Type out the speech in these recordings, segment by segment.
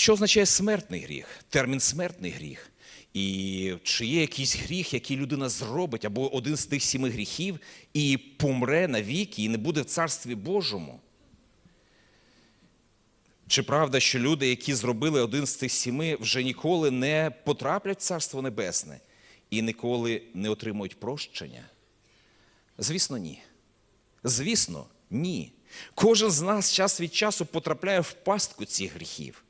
Що означає смертний гріх? Термін смертний гріх. І чи є якийсь гріх, який людина зробить, або один з тих сіми гріхів, і помре навіки, і не буде в царстві Божому? Чи правда, що люди, які зробили один з цих сіми, вже ніколи не потраплять в Царство Небесне і ніколи не отримують прощення? Звісно, ні. Звісно, ні. Кожен з нас час від часу потрапляє в пастку цих гріхів.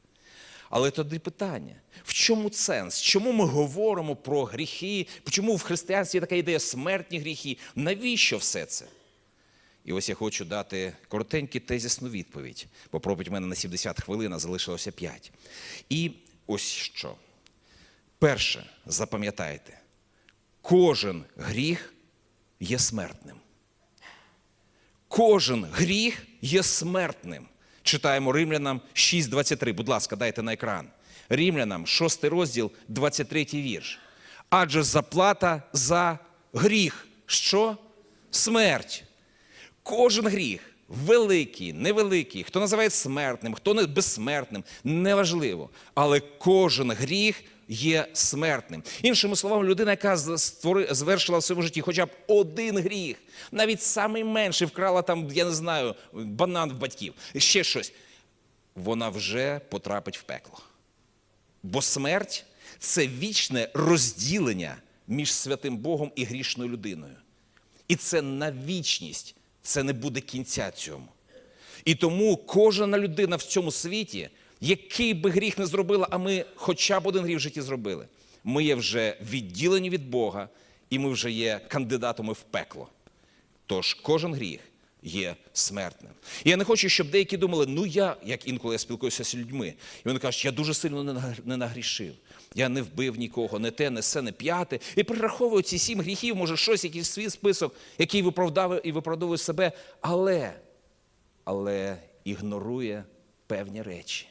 Але тоді питання: в чому сенс? Чому ми говоримо про гріхи? Чому в християнстві така ідея смертні гріхи? Навіщо все це? І ось я хочу дати коротеньку тезісну відповідь, бо проповідь в мене на 70 хвилин, а залишилося 5. І ось що. Перше, запам'ятайте, кожен гріх є смертним. Кожен гріх є смертним. Читаємо Римлянам 6.23. Будь ласка, дайте на екран. Римлянам, 6 розділ, 23 вірш. Адже заплата за гріх. Що? Смерть. Кожен гріх, великий, невеликий, хто називає смертним, хто безсмертним, неважливо. Але кожен гріх є смертним. Іншими словами, людина, яка звершила в своєму житті хоча б один гріх, навіть самий менший вкрала там, я не знаю, банан в батьків, ще щось, вона вже потрапить в пекло. Бо смерть це вічне розділення між святим Богом і грішною людиною. І це на вічність, це не буде кінця цьому. І тому кожна людина в цьому світі, який би гріх не зробила, а ми хоча б один гріх в житті зробили, ми є вже відділені від Бога, і ми вже є кандидатами в пекло. Тож кожен гріх є смертним. І я не хочу, щоб деякі думали, ну я, як інколи я спілкуюся з людьми, і вони кажуть, я дуже сильно не нагр- нагрішив. Я не вбив нікого, не те, не се, не п'яте. І перераховують ці сім гріхів, може, щось, якийсь свій список, який виправдовує і виправдовує себе, але, але ігнорує певні речі.